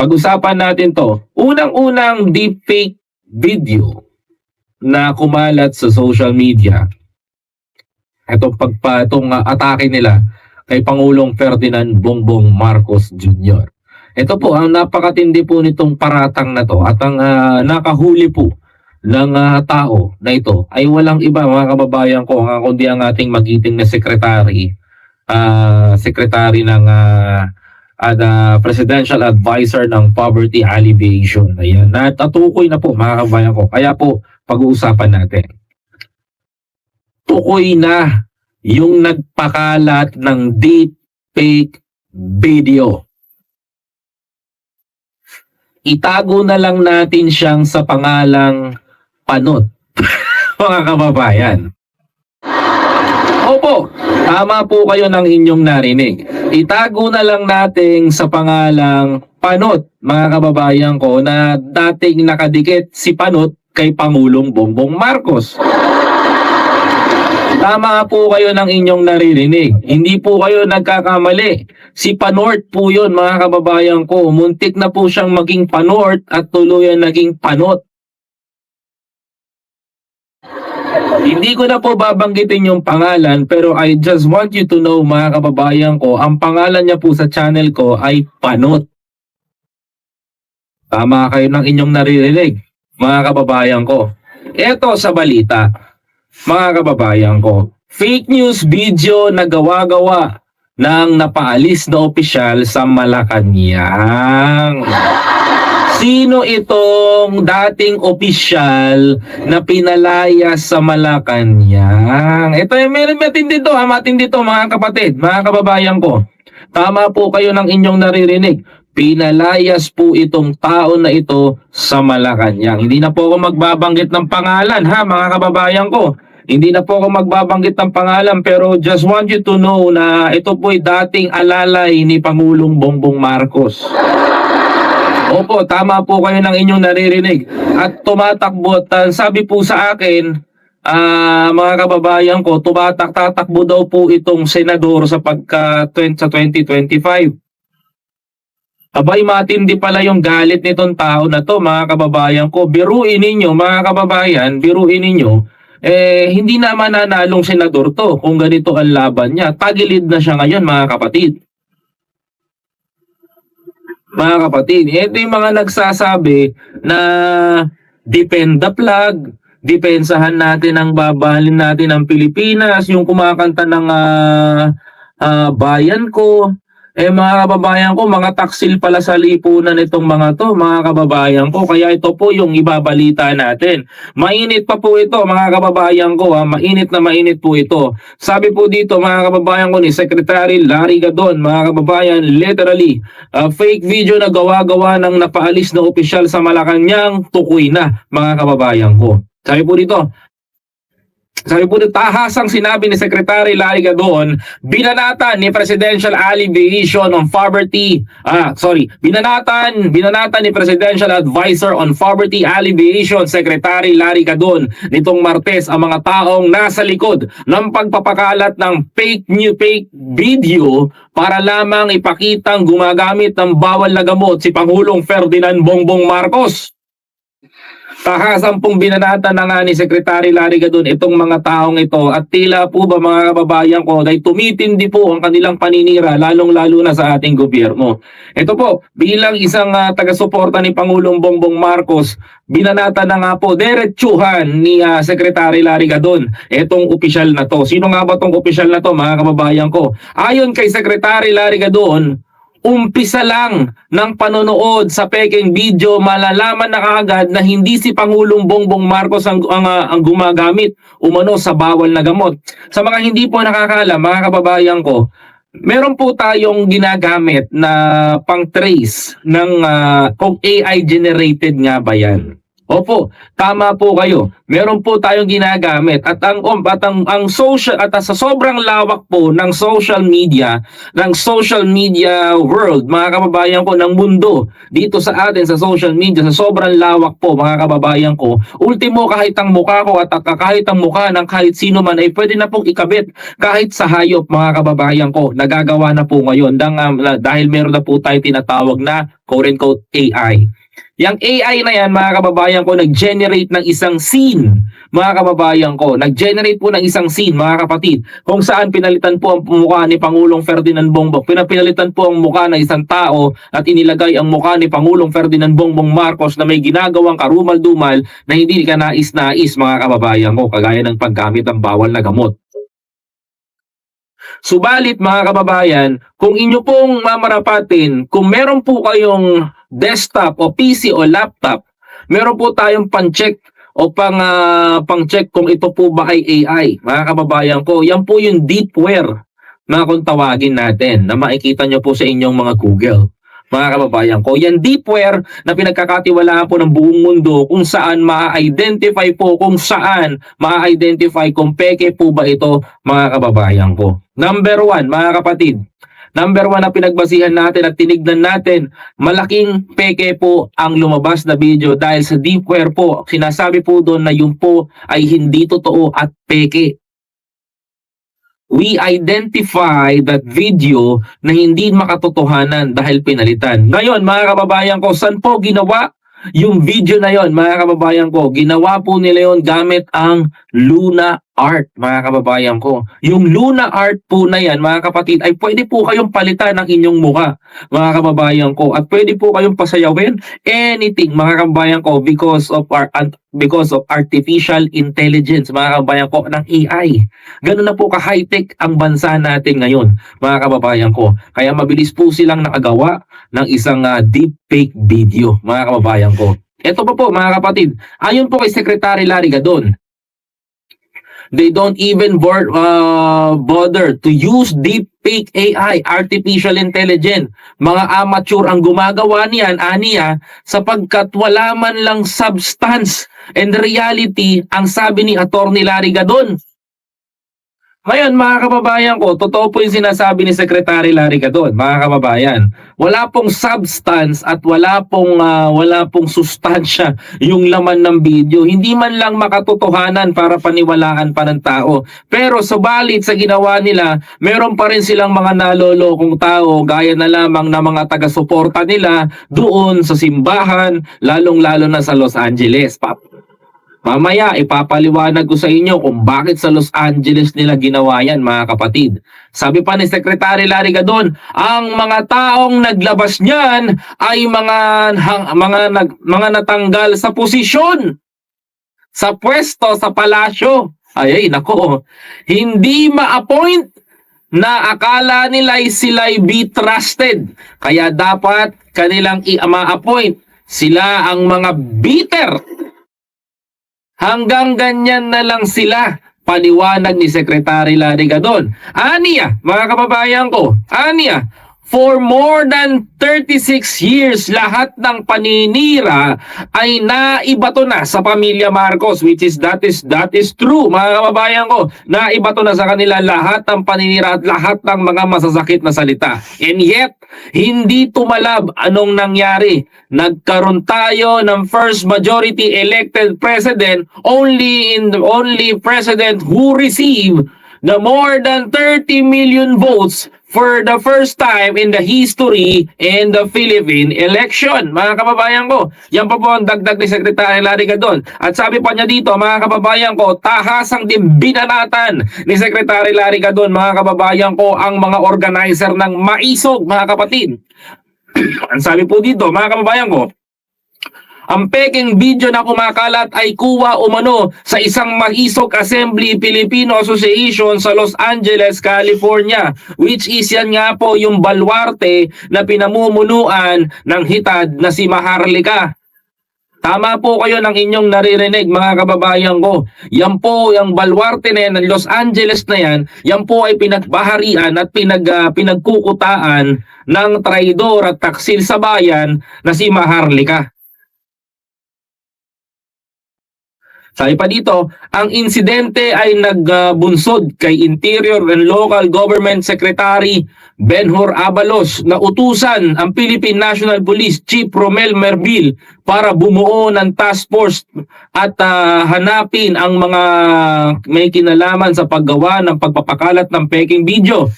Pag-usapan natin to. Unang-unang deepfake video na kumalat sa social media. Itong pagpa, itong ah, atake nila kay Pangulong Ferdinand Bongbong Marcos Jr. Ito po, ang napakatindi po nitong paratang na to at ang ah, nakahuli po ng ah, tao na ito ay walang iba mga kababayan ko kundi ang ating magiting na sekretary ah secretary ng ah, at ah, presidential advisor ng poverty alleviation. Ayan, natutukoy na po mga kababayan ko. Kaya po pag-uusapan natin. Tukoy na yung nagpakalat ng deep fake video. Itago na lang natin siyang sa pangalang panot. mga kababayan. Opo, tama po kayo ng inyong narinig. Itago na lang natin sa pangalang Panot, mga kababayan ko, na dating nakadikit si Panot kay Pangulong Bongbong Marcos. Tama po kayo ng inyong naririnig. Hindi po kayo nagkakamali. Si Panort po yun, mga kababayan ko. Muntik na po siyang maging Panort at tuluyan naging Panot. Hindi ko na po babanggitin yung pangalan pero I just want you to know mga kababayan ko, ang pangalan niya po sa channel ko ay Panot. Tama kayo ng inyong naririnig, mga kababayan ko. Ito sa balita, mga kababayan ko. Fake news video na gawa-gawa ng napaalis na opisyal sa Malacanang. Sino itong dating opisyal na pinalaya sa Malacanang? Ito ay meron matindi to, ha? matindi to mga kapatid, mga kababayan ko. Tama po kayo ng inyong naririnig. Pinalayas po itong tao na ito sa Malacanang. Hindi na po ako magbabanggit ng pangalan ha mga kababayan ko. Hindi na po ako magbabanggit ng pangalan pero just want you to know na ito po ay dating alalay ni Pangulong Bongbong Marcos. Opo, tama po kayo ng inyong naririnig. At tumatakbo at ah, sabi po sa akin, ah mga kababayan ko, tumatak tatakbo daw po itong senador sa pagka 20, sa 2025. Abay, matindi pala yung galit nitong tao na to, mga kababayan ko. Biruin ninyo, mga kababayan, biruin ninyo, eh, hindi na mananalong senador to kung ganito ang laban niya. Tagilid na siya ngayon, mga kapatid mga kapatid. Ito yung mga nagsasabi na depend the plug, depensahan natin ang babalin natin ang Pilipinas, yung kumakanta ng ah, ah, bayan ko. Eh mga kababayan ko, mga taksil pala sa lipunan itong mga to, mga kababayan ko. Kaya ito po yung ibabalita natin. Mainit pa po ito, mga kababayan ko. Ha? Mainit na mainit po ito. Sabi po dito, mga kababayan ko ni Secretary Larry Gadon, mga kababayan, literally, uh, fake video na gawa-gawa ng napaalis na opisyal sa Malacanang, tukoy na, mga kababayan ko. Sabi po dito, sabi po tahasang sinabi ni Secretary Larry Gadon, binanatan ni Presidential Alleviation on Poverty, ah, sorry, binanatan, binanatan ni Presidential Advisor on Poverty Alleviation, Secretary Larry Gadon, nitong Martes ang mga taong nasa likod ng pagpapakalat ng fake new fake video para lamang ipakitang gumagamit ng bawal na gamot si Pangulong Ferdinand Bongbong Marcos. Tahasan pong binanata na nga ni Secretary Larry Gadon itong mga taong ito at tila po ba mga kababayan ko dahil tumitindi po ang kanilang paninira lalong-lalo na sa ating gobyerno. Ito po, bilang isang uh, taga-suporta ni Pangulong Bongbong Marcos, binanata na nga po diretsuhan ni uh, Secretary Larry Gadon itong opisyal na to. Sino nga ba tong opisyal na to mga kababayan ko? Ayon kay Secretary Larry Gadon, umpisa lang ng panonood sa peking video, malalaman na kaagad na hindi si Pangulong Bongbong Marcos ang, ang, ah, ang gumagamit umano sa bawal na gamot. Sa mga hindi po nakakaalam, mga kababayan ko, meron po tayong ginagamit na pang-trace ng ah, kung AI generated nga ba yan Opo, tama po kayo. Meron po tayong ginagamit at ang um, at ang, ang social at sa sobrang lawak po ng social media, ng social media world, mga kababayan ko ng mundo dito sa atin sa social media, sa sobrang lawak po mga kababayan ko. Ultimo kahit ang mukha ko at, kahit ang mukha ng kahit sino man ay pwede na pong ikabit kahit sa hayop mga kababayan ko. Nagagawa na po ngayon dang, um, dahil meron na po tayo tinatawag na quote unquote AI. Yang AI na yan, mga kababayan ko, nag-generate ng isang scene, mga kababayan ko. Nag-generate po ng isang scene, mga kapatid, kung saan pinalitan po ang mukha ni Pangulong Ferdinand Bongbong. Pinapinalitan po ang mukha ng isang tao at inilagay ang mukha ni Pangulong Ferdinand Bongbong Marcos na may ginagawang karumal-dumal na hindi ka nais-nais, mga kababayan ko, kagaya ng paggamit ng bawal na gamot. Subalit mga kababayan, kung inyo pong mamarapatin, kung meron po kayong desktop o PC o laptop, meron po tayong pan-check o pang ah, pang-check kung ito po ba ay AI. Mga kababayan ko, yan po yung deepware na kung tawagin natin na makikita nyo po sa inyong mga Google. Mga kababayan ko, yan deepware na pinagkakatiwalaan po ng buong mundo kung saan ma-identify po kung saan ma-identify kung peke po ba ito mga kababayan ko. Number one, mga kapatid, Number one na pinagbasihan natin at tinignan natin, malaking peke po ang lumabas na video dahil sa deepware po. Sinasabi po doon na yun po ay hindi totoo at peke. We identify that video na hindi makatotohanan dahil pinalitan. Ngayon, mga kababayan ko, saan po ginawa yung video na yon, mga kababayan ko? Ginawa po nila yon gamit ang Luna Art, mga kababayan ko. Yung Luna Art po na yan, mga kapatid, ay pwede po kayong palitan ng inyong mukha, mga kababayan ko. At pwede po kayong pasayawin anything, mga kababayan ko, because of our because of artificial intelligence, mga kababayan ko, ng AI. Ganun na po ka-high-tech ang bansa natin ngayon, mga kababayan ko. Kaya mabilis po silang nakagawa ng isang uh, deepfake video, mga kababayan ko. Ito pa po, mga kapatid, ayon po kay Secretary Larry Gadon, They don't even bor- uh, bother to use deepfake AI, artificial intelligence. Mga amateur ang gumagawa niyan, aniya, sapagkat wala man lang substance and reality ang sabi ni Attorney Larry Gadon. Ngayon, mga kababayan ko, totoo po yung sinasabi ni Secretary Larry Gadon, mga kababayan. Wala pong substance at wala pong ah, wala pong sustansya yung laman ng video. Hindi man lang makatotohanan para paniwalaan pa ng tao. Pero subalit sa ginawa nila, meron pa rin silang mga nalolokong tao gaya na lamang na mga taga-suporta nila doon sa simbahan, lalong-lalo na sa Los Angeles. Pap Mamaya, ipapaliwanag ko sa inyo kung bakit sa Los Angeles nila ginawa yan, mga kapatid. Sabi pa ni Secretary Larry Gadon, ang mga taong naglabas niyan ay mga hang, mga nag, mga natanggal sa posisyon sa pwesto sa palasyo. Ay, ay nako. Hindi ma-appoint na akala nila ay sila'y be trusted. Kaya dapat kanilang i-ma-appoint. Sila ang mga bitter Hanggang ganyan na lang sila. Paliwanag ni Secretary Larry Gadon. Aniya, mga kababayan ko, aniya, for more than 36 years, lahat ng paninira ay naibato na sa pamilya Marcos, which is that is that is true, mga kababayan ko. Naibato na sa kanila lahat ng paninira at lahat ng mga masasakit na salita. And yet, hindi tumalab anong nangyari. Nagkaroon tayo ng first majority elected president only in the only president who received the more than 30 million votes for the first time in the history in the Philippine election. Mga kababayan ko, yan pa po ang dagdag ni Secretary Larry Gadon. At sabi pa niya dito, mga kababayan ko, tahasang din binanatan ni Secretary Larry Gadon, mga kababayan ko, ang mga organizer ng maisog, mga kapatid. ang sabi po dito, mga kababayan ko, ang peking video na kumakalat ay kuha umano sa isang Mahisog Assembly Filipino Association sa Los Angeles, California. Which is yan nga po yung balwarte na pinamumunuan ng hitad na si Maharlika. Tama po kayo ng inyong naririnig mga kababayan ko. Yan po, yung balwarte na yan ng Los Angeles na yan, yan po ay pinagbaharian at pinag, uh, pinagkukutaan ng traidor at taksil sa bayan na si Maharlika. Sabi pa dito, ang insidente ay nagbunsod kay Interior and Local Government Secretary Benhur Abalos na utusan ang Philippine National Police Chief Romel Merbil para bumuo ng task force at ah, hanapin ang mga may kinalaman sa paggawa ng pagpapakalat ng peking video.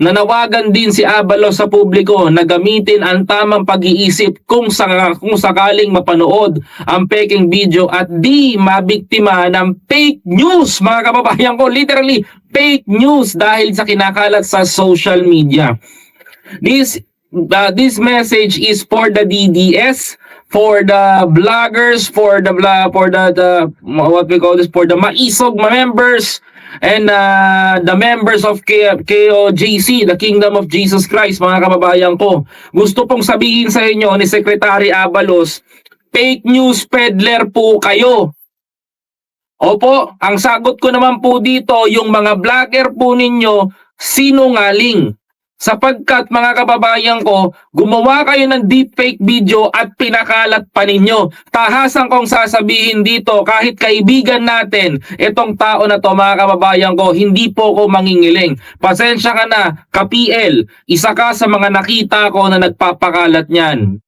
Nanawagan din si Abalos sa publiko na gamitin ang tamang pag-iisip kung, kung sakaling mapanood ang peking video at di mabiktima ng fake news mga kababayan ko. Literally fake news dahil sa kinakalat sa social media. This uh, this message is for the DDS for the vloggers for the for the, the what we call this for the maisog members and uh, the members of K- KOJC, the Kingdom of Jesus Christ, mga kababayan ko. Gusto pong sabihin sa inyo ni Secretary Abalos, fake news peddler po kayo. Opo, ang sagot ko naman po dito, yung mga vlogger po ninyo, sinungaling. Sapagkat mga kababayan ko, gumawa kayo ng deepfake video at pinakalat pa ninyo. Tahasan kong sasabihin dito, kahit kaibigan natin, itong tao na to mga kababayan ko, hindi po ko mangingiling. Pasensya ka na, ka-PL, isa ka sa mga nakita ko na nagpapakalat niyan.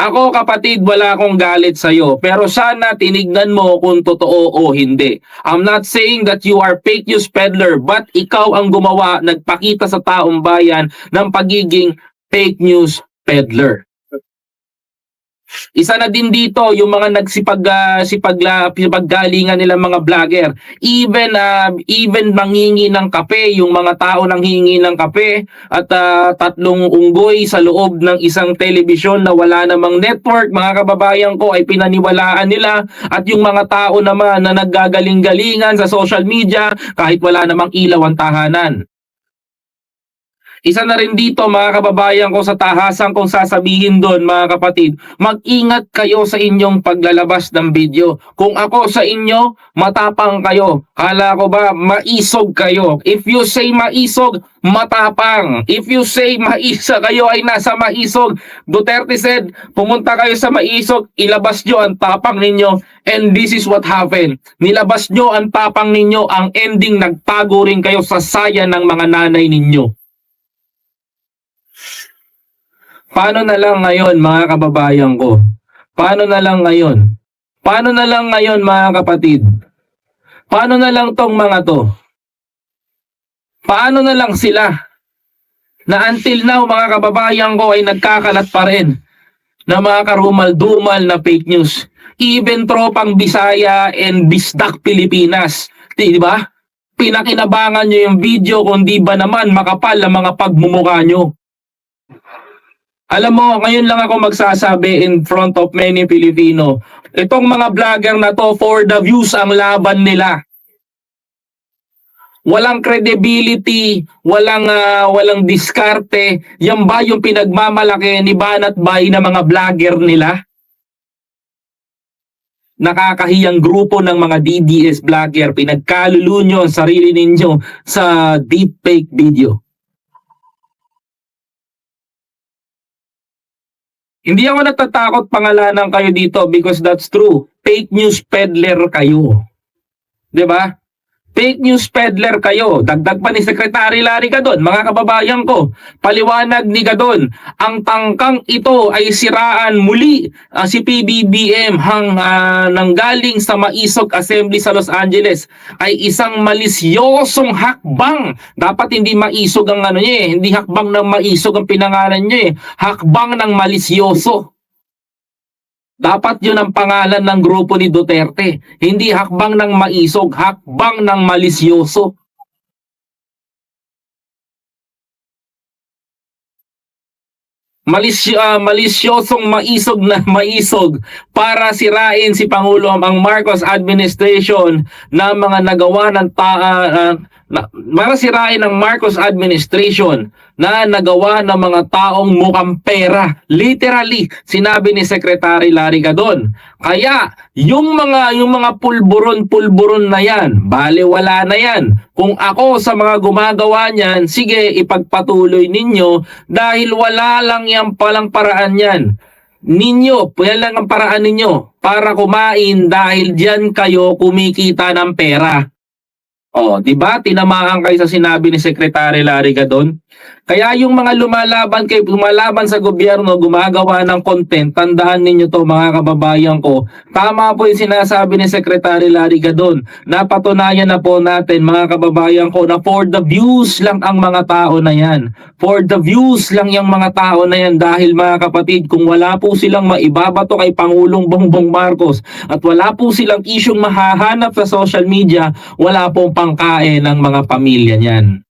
Ako kapatid, wala akong galit sa'yo. Pero sana tinignan mo kung totoo o hindi. I'm not saying that you are fake news peddler, but ikaw ang gumawa, nagpakita sa taong bayan ng pagiging fake news peddler. Isa na din dito yung mga nagsipag uh, sipagla sipaggalingan nila mga vlogger. Even uh, even mangingi ng kape yung mga tao nang hingi ng kape at ah, tatlong unggoy sa loob ng isang telebisyon na wala namang network, mga kababayan ko ay pinaniwalaan nila at yung mga tao naman na naggagaling-galingan sa social media kahit wala namang ilaw ang tahanan. Isa na rin dito mga kababayan ko sa tahasan kong sasabihin doon mga kapatid, mag-ingat kayo sa inyong paglalabas ng video. Kung ako sa inyo, matapang kayo. Kala ko ba maisog kayo? If you say maisog, matapang. If you say maisa kayo ay nasa maisog. Duterte said, pumunta kayo sa maisog, ilabas nyo ang tapang ninyo. And this is what happened. Nilabas nyo ang tapang ninyo, ang ending nagtago rin kayo sa saya ng mga nanay ninyo. Paano na lang ngayon mga kababayan ko? Paano na lang ngayon? Paano na lang ngayon mga kapatid? Paano na lang tong mga to? Paano na lang sila? Na until now mga kababayan ko ay nagkakalat pa rin na mga karumal-dumal na fake news. Even tropang Bisaya and Bisdak Pilipinas. Di ba? Pinakinabangan nyo yung video kung di ba naman makapal ang mga pagmumukha nyo. Alam mo, ngayon lang ako magsasabi in front of many Filipino. Itong mga vlogger na to, for the views ang laban nila. Walang credibility, walang ah, walang diskarte. Yan ba yung pinagmamalaki ni Banat Bay na mga vlogger nila? Nakakahiyang grupo ng mga DDS vlogger, pinagkaluluno nyo ang sarili ninyo sa deepfake video. Hindi ako natatakot pangalanan kayo dito because that's true. Fake news peddler kayo. 'Di ba? Fake news peddler kayo. Dagdag pa ni Secretary Larry Gadon, mga kababayan ko. Paliwanag ni Gadon, ang tangkang ito ay siraan muli ah, si PBBM hang ah, nanggaling sa Maisog Assembly sa Los Angeles ay isang malisyosong hakbang. Dapat hindi maisog ang ano niya eh. Hindi hakbang ng maisog ang pinangalan niya eh. Hakbang ng malisyoso. Dapat yun ang pangalan ng grupo ni Duterte. Hindi hakbang ng maisog, hakbang ng malisyoso. Malisy ah, malisyosong maisog na maisog para sirain si Pangulo ang Marcos administration na mga nagawa ng ta ah, ah, na, para sirain ang Marcos administration na nagawa ng mga taong mukhang pera. Literally, sinabi ni Secretary Larry Gadon. Kaya, yung mga yung mga pulburon-pulburon na yan, bale wala na yan. Kung ako sa mga gumagawa niyan, sige, ipagpatuloy ninyo dahil wala lang yan palang paraan yan. ninyo, yan lang ang paraan ninyo para kumain dahil diyan kayo kumikita ng pera. Oh, 'di ba? Tinamaan kayo sa sinabi ni Secretary Larry Gadon. Kaya yung mga lumalaban kay lumalaban sa gobyerno, gumagawa ng content, tandaan ninyo to mga kababayan ko. Tama po yung sinasabi ni Secretary Larry Gadon. Napatunayan na po natin mga kababayan ko na for the views lang ang mga tao na yan. For the views lang yung mga tao na yan dahil mga kapatid, kung wala po silang maibabato kay Pangulong Bongbong Marcos at wala po silang isyong mahahanap sa social media, wala pong pangkain ng mga pamilya niyan.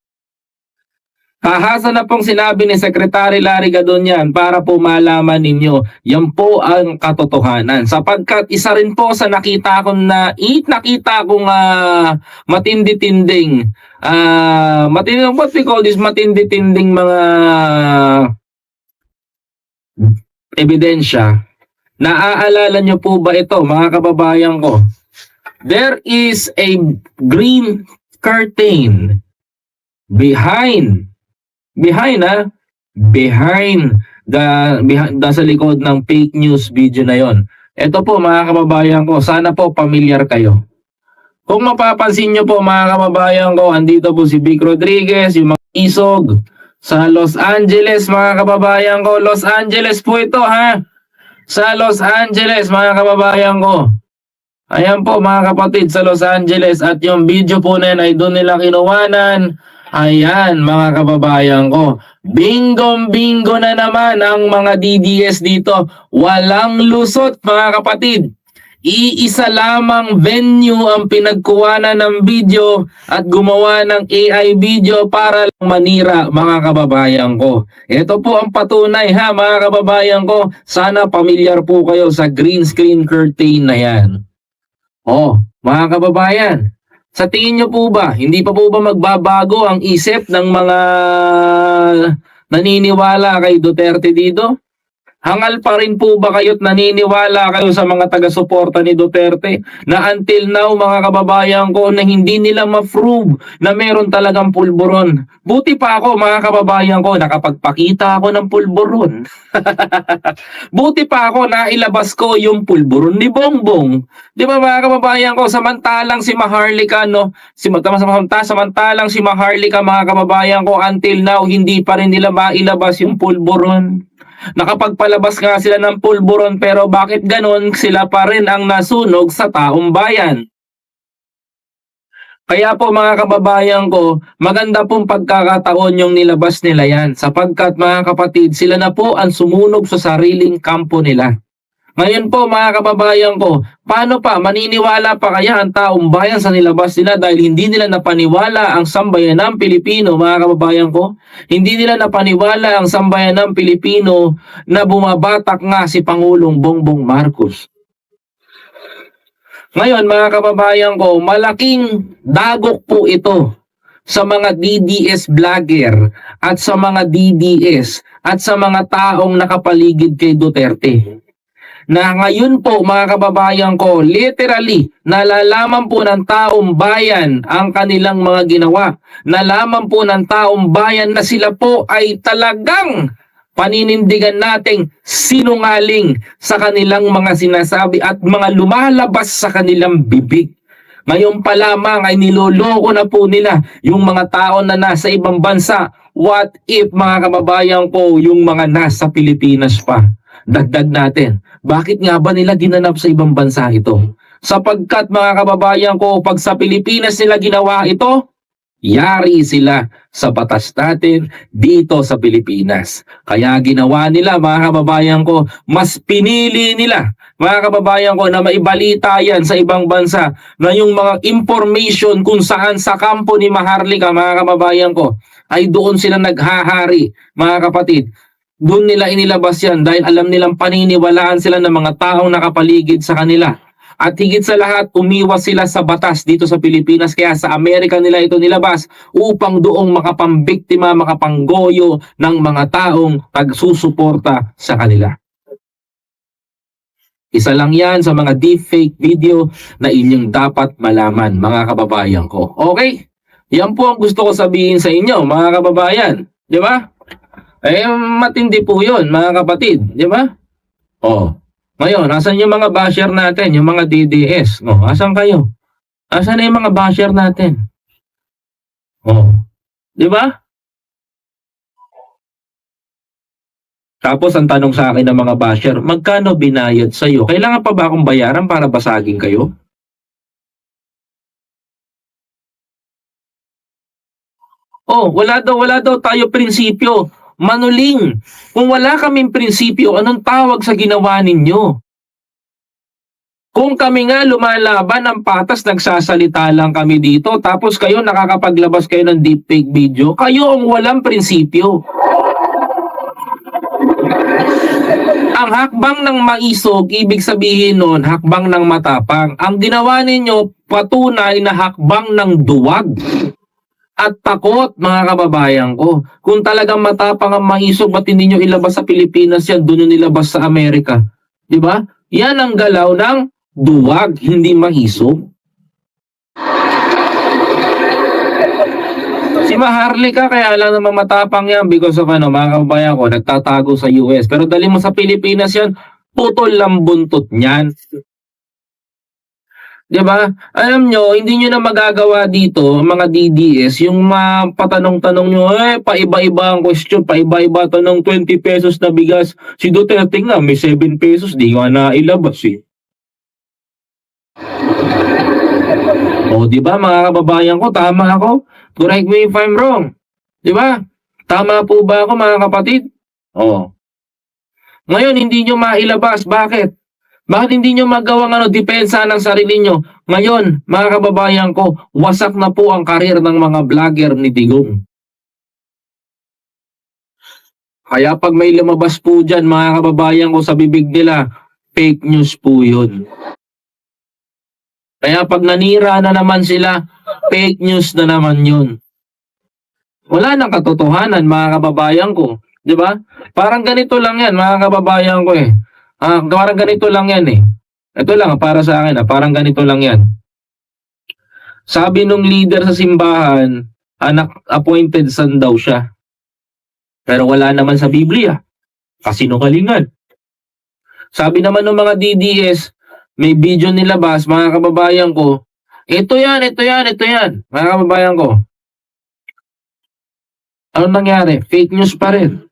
Kahasa na pong sinabi ni Secretary Larry Gadon yan para po malaman ninyo, yan po ang katotohanan. Sapagkat isa rin po sa nakita ko na, it nakita kong uh, matindi-tinding, uh, matindi, what we call this, matindi-tinding mga ebidensya. Naaalala nyo po ba ito mga kababayan ko? There is a green curtain behind behind ah behind the behind the sa likod ng fake news video na yon. Ito po mga kababayan ko, sana po familiar kayo. Kung mapapansin nyo po mga kababayan ko, andito po si Vic Rodriguez, yung mga isog sa Los Angeles mga kababayan ko. Los Angeles po ito ha. Sa Los Angeles mga kababayan ko. Ayan po mga kapatid sa Los Angeles at yung video po na ay doon nila kinuwanan. Ayan mga kababayan ko. Bingong bingo na naman ang mga DDS dito. Walang lusot mga kapatid. Iisa lamang venue ang pinagkuwanan ng video at gumawa ng AI video para lang manira mga kababayan ko. Ito po ang patunay ha mga kababayan ko. Sana pamilyar po kayo sa green screen curtain na yan. Oh, mga kababayan, sa tingin nyo po ba, hindi pa po ba magbabago ang isip ng mga naniniwala kay Duterte dito? Hangal pa rin po ba kayo't naniniwala kayo sa mga taga-suporta ni Duterte na until now mga kababayan ko na hindi nila ma-prove na meron talagang pulburon. Buti pa ako mga kababayan ko nakapagpakita ako ng pulburon. Buti pa ako na ilabas ko yung pulburon ni Bongbong. Di ba mga kababayan ko samantalang si Maharlika no, si samantala, samantalang si Maharlika mga kababayan ko until now hindi pa rin nila mailabas yung pulburon. Nakapagpalabas nga sila ng pulburon pero bakit ganon sila pa rin ang nasunog sa taong bayan? Kaya po mga kababayan ko, maganda pong pagkakataon yung nilabas nila yan sapagkat mga kapatid, sila na po ang sumunog sa sariling kampo nila. Ngayon po mga kababayan ko, paano pa maniniwala pa kaya ang taong bayan sa nilabas nila dahil hindi nila napaniwala ang sambayan ng Pilipino mga kababayan ko? Hindi nila napaniwala ang sambayan ng Pilipino na bumabatak nga si Pangulong Bongbong Marcos. Ngayon mga kababayan ko, malaking dagok po ito sa mga DDS vlogger at sa mga DDS at sa mga taong nakapaligid kay Duterte na ngayon po mga kababayan ko, literally, nalalaman po ng taong bayan ang kanilang mga ginawa. Nalaman po ng taong bayan na sila po ay talagang paninindigan nating sinungaling sa kanilang mga sinasabi at mga lumalabas sa kanilang bibig. Ngayon pa lamang ay niloloko na po nila yung mga tao na nasa ibang bansa. What if mga kababayan ko yung mga nasa Pilipinas pa? Dagdag natin. Bakit nga ba nila ginanap sa ibang bansa ito? Sapagkat mga kababayan ko, pag sa Pilipinas nila ginawa ito, yari sila sa batas natin dito sa Pilipinas. Kaya ginawa nila mga kababayan ko, mas pinili nila mga kababayan ko na maibalita yan sa ibang bansa na yung mga information kung saan sa kampo ni Maharlika mga kababayan ko ay doon sila naghahari mga kapatid doon nila inilabas yan dahil alam nilang paniniwalaan sila ng mga taong nakapaligid sa kanila. At higit sa lahat, umiwas sila sa batas dito sa Pilipinas kaya sa Amerika nila ito nilabas upang doong makapambiktima, makapanggoyo ng mga taong tagsusuporta sa kanila. Isa lang yan sa mga deepfake video na inyong dapat malaman mga kababayan ko. Okay? Yan po ang gusto ko sabihin sa inyo mga kababayan. Di ba? Eh, matindi po yun, mga kapatid. Di ba? Oh. Ngayon, asan yung mga basher natin, yung mga DDS? Oh, asan kayo? Asan na yung mga basher natin? Oh. 'Di ba? Tapos ang tanong sa akin ng mga basher, magkano binayad sa iyo? Kailangan pa ba akong bayaran para basagin kayo? Oh, wala daw, wala daw tayo prinsipyo. Manuling, kung wala kaming prinsipyo, anong tawag sa ginawa ninyo? Kung kami nga lumalaban ng patas, nagsasalita lang kami dito, tapos kayo nakakapaglabas kayo ng deepfake video, kayo ang walang prinsipyo. Ang hakbang ng maisog, ibig sabihin nun, hakbang ng matapang. Ang ginawa ninyo, patunay na hakbang ng duwag at takot, mga kababayan ko. Kung talagang matapang ang maisog, ba't hindi nyo ilabas sa Pilipinas yan, doon nyo nilabas sa Amerika? Ba? Yan ang galaw ng duwag, hindi maisog. Si Maharlika kaya lang naman matapang yan because of ano, mga kababayan ko, nagtatago sa US. Pero dali mo sa Pilipinas yan, putol lang buntot niyan. 'Di ba? Alam nyo, hindi nyo na magagawa dito, mga DDS, yung mapatanong-tanong nyo, eh, paiba-iba ang question, paiba-iba tanong 20 pesos na bigas. Si Duterte nga, may 7 pesos, di nga na ilabas eh. O, di ba mga kababayan ko, tama ako? Correct me if I'm wrong. Di ba? Tama po ba ako mga kapatid? O. Ngayon, hindi nyo mailabas. Bakit? Bakit hindi nyo magawang ano, depensa ng sarili nyo? Ngayon, mga kababayan ko, wasak na po ang karir ng mga vlogger ni Digong. Kaya pag may lumabas po dyan, mga kababayan ko sa bibig nila, fake news po yun. Kaya pag nanira na naman sila, fake news na naman yun. Wala nang katotohanan, mga kababayan ko. ba? Parang ganito lang yan, mga kababayan ko eh. Ah, parang ganito lang yan eh. Ito lang, para sa akin, ah, parang ganito lang yan. Sabi nung leader sa simbahan, anak appointed son daw siya. Pero wala naman sa Biblia. Kasinungalingan. Sabi naman ng mga DDS, may video nilabas, mga kababayan ko, ito yan, ito yan, ito yan, mga kababayan ko. Ano nangyari? Fake news pa rin.